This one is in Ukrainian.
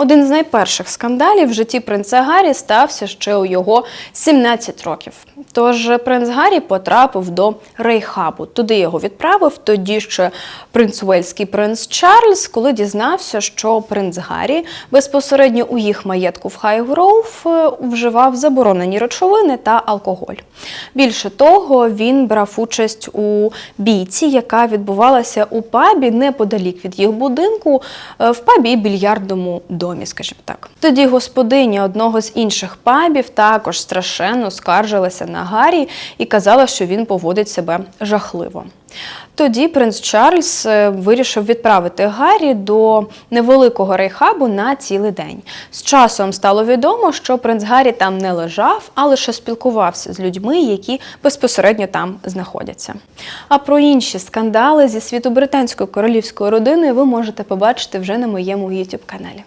Один з найперших скандалів в житті принца Гаррі стався ще у його 17 років. Тож принц Гаррі потрапив до Рейхабу. Туди його відправив тоді ще принц Уельський принц Чарльз, коли дізнався, що принц Гаррі безпосередньо у їх маєтку в Хайгроув е, вживав заборонені речовини та алкоголь. Більше того, він брав участь у бійці, яка відбувалася у пабі неподалік від їх будинку, е, в пабі більярдному домі, скажімо так. Тоді господиня одного з інших пабів також страшенно скаржилася на Гаррі і казала, що він поводить себе жахливо. Тоді принц Чарльз е, вирішив відправити Гаррі до невеликого рейхабу на цілий день. З часом стало відомо, що принц Гаррі там не лежав, а лише спілкувався з людьми, які безпосередньо там знаходяться. А про інші скандали зі світу британської королівської родини ви можете побачити вже на моєму youtube каналі